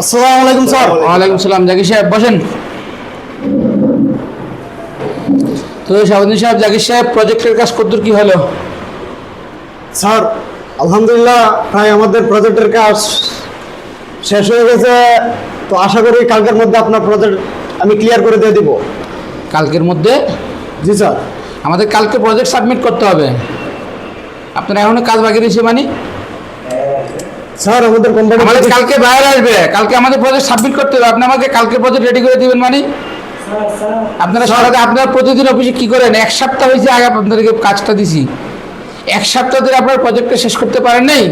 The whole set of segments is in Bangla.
আসসালামু আলাইকুম স্যার। ওয়ালাইকুম সালাম জাকির সাহেব বসেন। তো শাহাবুদ্দিন সাহেব জাকির সাহেব প্রজেক্টের কাজ কতদূর কি হলো? স্যার আলহামদুলিল্লাহ প্রায় আমাদের প্রজেক্টের কাজ শেষ হয়ে গেছে। তো আশা করি কালকের মধ্যে আপনার প্রজেক্ট আমি ক্লিয়ার করে দিয়ে দিব। কালকের মধ্যে? জি স্যার। আমাদের কালকে প্রজেক্ট সাবমিট করতে হবে। আপনারা এখনও কাজ বাকি রয়েছে মানে? স্যার আমাদের কোম্পানি আমাদের কালকে বাইরে আসবে। কালকে আমাদের প্রজেক্ট সাবমিট করতে হবে। আপনি আমাকে কালকে প্রজেক্ট রেডি করে দিবেন মানে? আপনারা সারাদিন আপনারা প্রতিদিন অফিসে কি করেন? এক সপ্তাহ হয়েছে আগে আপনাদেরকে কাজটা দিছি। এক সপ্তাহ ধরে আপনার প্রজেক্টটা শেষ করতে পারেন নাই?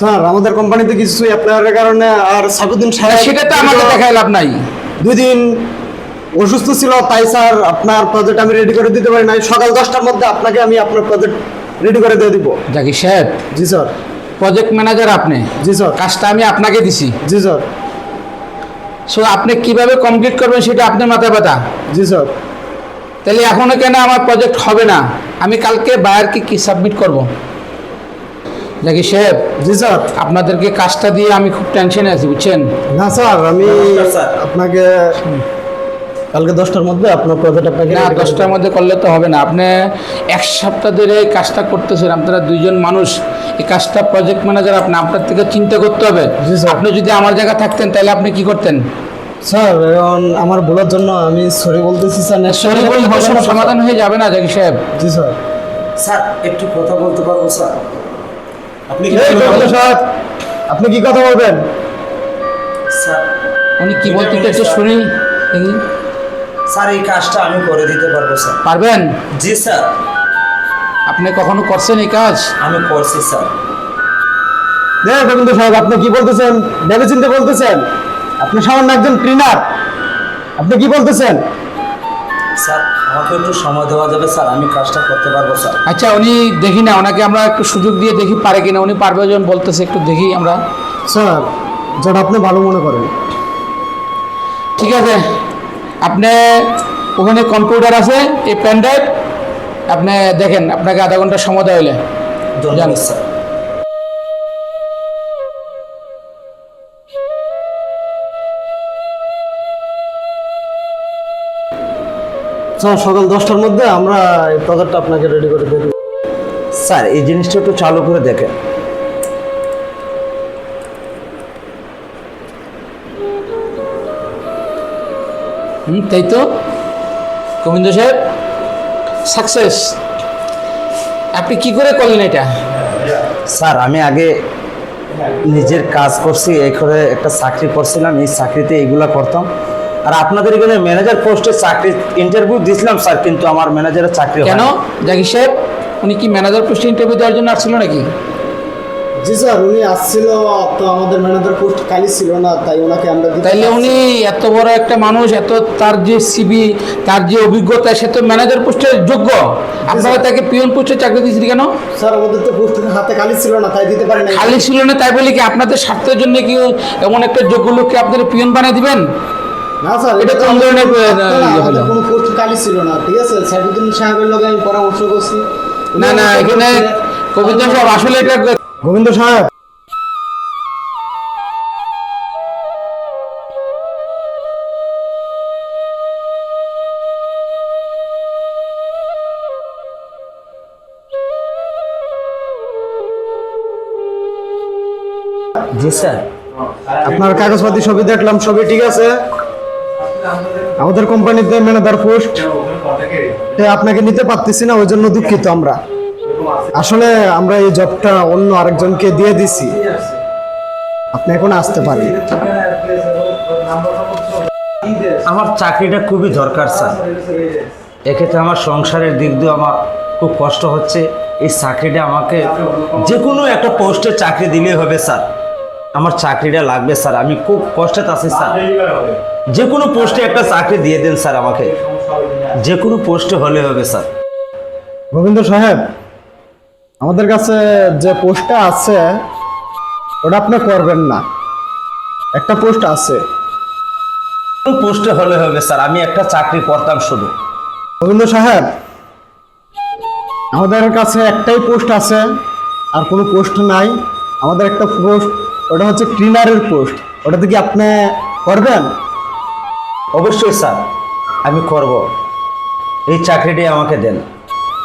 স্যার আমাদের কোম্পানিতে কিছু অ্যাপ্লাইয়ের কারণে আর সাকুদ্দিন সাহেব সেটা তো আমাকে দেখায় লাভ নাই। দুই দিন অসুস্থ ছিল তাই স্যার আপনার প্রজেক্ট আমি রেডি করে দিতে পারি নাই। সকাল দশটার মধ্যে আপনাকে আমি আপনার প্রজেক্ট রেডি করে দিয়ে দিব। জাকির সাহেব জি স্যার। প্রজেক্ট ম্যানেজার আপনি? জি স্যার। কাজটা আমি আপনাকে দিছি। জি স্যার। সো আপনি কীভাবে কমপ্লিট করবেন সেটা আপনার মাথায় ব্যথা? জি স্যার। তাহলে এখনও কেন আমার প্রজেক্ট হবে না? আমি কালকে বায়ারকে কি সাবমিট করব? নাকি সাহেব? জি স্যার। আপনাদেরকে কাজটা দিয়ে আমি খুব টেনশনে আছি বুঝছেন? না স্যার আমি আপনাকে কালকে দশটার মধ্যে আপনার প্রজেক্ট আপনাকে না দশটার মধ্যে করলে তো হবে না। আপনি এক সপ্তাহ ধরে কাজটা করতেছেন আপনারা দুইজন মানুষ। এই কাজটা প্রজেক্ট ম্যানেজার আপনি আপনার থেকে চিন্তা করতে হবে। জি, স্যার। আপনি যদি আমার জায়গায় থাকতেন তাহলে আপনি কি করতেন? স্যার এখন আমার ভুলের জন্য আমি সরি বলতেছি স্যার সরি বললে সব সমাধান হয়ে যাবে না জাকির সাহেব। জি স্যার। স্যার একটু কথা বলতে পারব স্যার? আপনি কি কবিতা আপনি কি কথা বলবেন? স্যার উনি কি বলতে চাইছে শুনি স্যার এই কাজটা আমি করে দিতে পারব স্যার। পারবেন? জি স্যার। আপনি কখনো করছেন এই কাজ? আমি করছি স্যার। দেখ গোবিন্দ সাহেব আপনি কি বলতেছেন? ভেবে চিন্তে বলতেছেন? আপনি সামান্য একজন ক্লিনার আপনি কি বলতেছেন? স্যার আমাকে একটু সময় দেওয়া যাবে স্যার। আমি কাজটা করতে পারব স্যার। আচ্ছা উনি দেখি না ওনাকে আমরা একটু সুযোগ দিয়ে দেখি পারে কিনা। উনি পারবে যখন বলতেছে একটু দেখি আমরা। স্যার যেটা আপনি ভালো মনে করেন। ঠিক আছে। আপনি ওখানে কম্পিউটার আছে এই পেন ড্রাইভ আপনি দেখেন আপনাকে আধা ঘণ্টা সময় দেওয়া ধন্যবাদ স্যার। স্যার সকাল দশটার মধ্যে আমরা এই প্রজেক্টটা আপনাকে রেডি করে দেবো। স্যার এই জিনিসটা একটু চালু করে দেখেন। হুম তাই তো? গোবিন্দ সাহেব? সাকসেস আপনি কি করে করলেন এটা? স্যার আমি আগে নিজের কাজ করছি এই করে একটা চাকরি করছিলাম এই চাকরিতে এইগুলা করতাম। আর আপনাদের এখানে ম্যানেজার পোস্টে চাকরি ইন্টারভিউ দিয়েছিলাম স্যার কিন্তু আমার ম্যানেজারের চাকরি কেন? জাগি জাকির সাহেব উনি কি ম্যানেজার পোস্টে ইন্টারভিউ দেওয়ার জন্য আসছিল নাকি? জি স্যার উনি আসছিল তো আমাদের ম্যানেজার পোস্ট খালি ছিল না তাই ওনাকে আমরা তাইলে উনি এত বড় একটা মানুষ এত তার যে সিবি তার যে অভিজ্ঞতা সে তো ম্যানেজার পোস্টের যোগ্য। আপনারা তাকে পিয়ন পোস্টে চাকরি দিয়েছেন কেন? স্যার আমাদের তো পোস্ট হাতে খালি ছিল না তাই দিতে পারি না খালি ছিল না তাই বলে কি আপনাদের স্বার্থের জন্য কি এমন একটা যোগ্য লোককে আপনারা পিয়ন বানিয়ে দিবেন? না স্যার এটা তো কোন ধরনের, ইয়ে? কোনো পোস্ট খালি ছিল না ঠিক আছে? সাইফুদ্দিন সাহেবের লগে আমি পরামর্শ করছি। না না এখানে কবিতা সাহেব আসলে এটা গোবিন্দ সাহেব। জি স্যার। আপনার কাগজপাতি সবই দেখলাম সবই ঠিক আছে? আমাদের কোম্পানিতে ম্যানেজার পোস্ট। আপনাকে নিতে পারতেছি না ওই জন্য দুঃখিত আমরা। আসলে আমরা এই জবটা অন্য আরেকজনকে দিয়ে দিছি। আপনি এখন আসতে পারেন। আমার চাকরিটা খুবই দরকার স্যার। এক্ষেত্রে আমার সংসারের দিক দিয়ে আমার খুব কষ্ট হচ্ছে। এই চাকরিটা আমাকে যে কোনো একটা পোস্টে চাকরি দিলেই হবে স্যার। আমার চাকরিটা লাগবে স্যার। আমি খুব কষ্টে আছি স্যার। যে কোনো পোস্টে একটা চাকরি দিয়ে দেন স্যার আমাকে। যে কোনো পোস্টে হলে হবে স্যার। গোবিন্দ সাহেব আমাদের কাছে যে পোস্টটা আছে ওটা আপনি করবেন না। একটা পোস্ট আছে। পোস্টে হলে হবে স্যার? আমি একটা চাকরি করতাম শুধু। গোবিন্দ সাহেব আমাদের কাছে একটাই পোস্ট আছে আর কোনো পোস্ট নাই। আমাদের একটা পোস্ট ওটা হচ্ছে ক্লিনারের পোস্ট। ওটাতে কি আপনি করবেন? অবশ্যই স্যার আমি করব। এই চাকরিটি আমাকে দেন।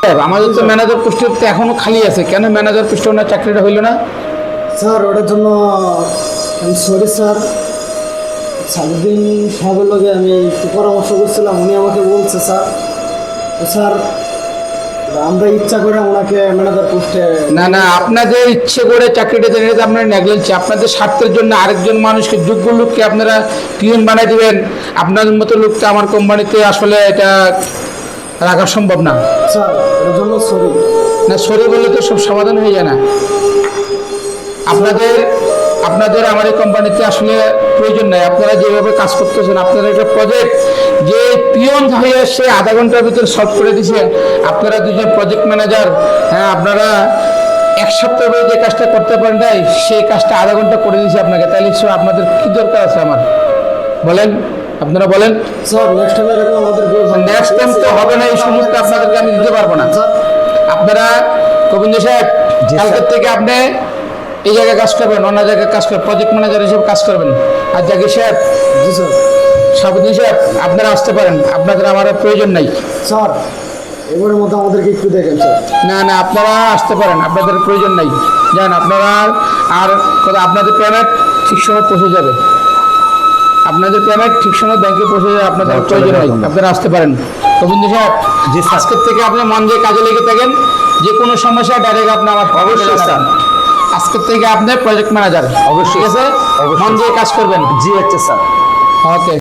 আমাদের তো ম্যানেজার পোস্টে তো এখনও খালি আছে। কেন ম্যানেজার পোস্টে ওনার চাকরিটা হইল না? স্যার ওটার জন্য সরি স্যার। সালুদ্দিন সাহেবের লগে আমি একটু পরামর্শ করছিলাম উনি আমাকে বলছে স্যার। স্যার আমরা ইচ্ছা করে ওনাকে ম্যানেজার পোস্টে না না আপনাদের ইচ্ছে করে চাকরিটা এটা তো নেগলেন্সি আপনাদের স্বার্থের জন্য আরেকজন মানুষকে যোগ্য লোককে আপনারা পিয়ন বানাই দিবেন। আপনাদের মতো লোককে আমার কোম্পানিতে আসলে এটা রাখা সম্ভব না। সরি না সরি বললে তো সব সমাধান হয়ে যায় না। আপনাদের আপনাদের আমার এই কোম্পানিতে আসলে প্রয়োজন নাই। আপনারা যেভাবে কাজ করতেছেন আপনারা একটা প্রজেক্ট যে পিয়ন হয়ে সে আধা ঘণ্টার ভিতরে সলভ করে দিছে। আপনারা দুজন প্রজেক্ট ম্যানেজার হ্যাঁ আপনারা এক সপ্তাহ ধরে যে কাজটা করতে পারেন নাই সেই কাজটা আধা ঘণ্টা করে দিয়েছে আপনাকে। তাহলে আপনাদের কী দরকার আছে আমার? বলেন। আপনারা বলেন স্যার নেক্সট টাইম এরকম আমাদের নেক্সট টাইম তো হবে না এই সুযোগটা আপনাদেরকে আমি দিতে পারব না। আপনারা গোবিন্দ সাহেব কালকের থেকে আপনি এই জায়গায় কাজ করবেন অন্য জায়গায় কাজ করবেন প্রজেক্ট ম্যানেজার হিসেবে কাজ করবেন। আর জাকির সাহেব জি স্যার। সাবুদ্দিন সাহেব আপনারা আসতে পারেন আপনাদের আমার প্রয়োজন নাই। স্যার এবারের মতো আমাদেরকে একটু দেখেন স্যার। না না আপনারা আসতে পারেন আপনাদের প্রয়োজন নাই। জান আপনারা আর আপনাদের পেমেন্ট ঠিক সময় পৌঁছে যাবে। আপনাদের পেমেন্ট ঠিক সময় ব্যাংকে পৌঁছে যাবে আপনাদের প্রয়োজন হয় আপনারা আসতে পারেন। গোবিন্দ সাহেব যে। আজকের থেকে আপনি মন দিয়ে কাজে লেগে থাকেন যে কোনো সমস্যা ডাইরেক্ট আপনি আমার অবশ্যই, স্যার। আজকের থেকে আপনি প্রজেক্ট ম্যানেজার অবশ্যই, স্যার আছে? মন দিয়ে কাজ করবেন। জি আচ্ছা স্যার। ওকে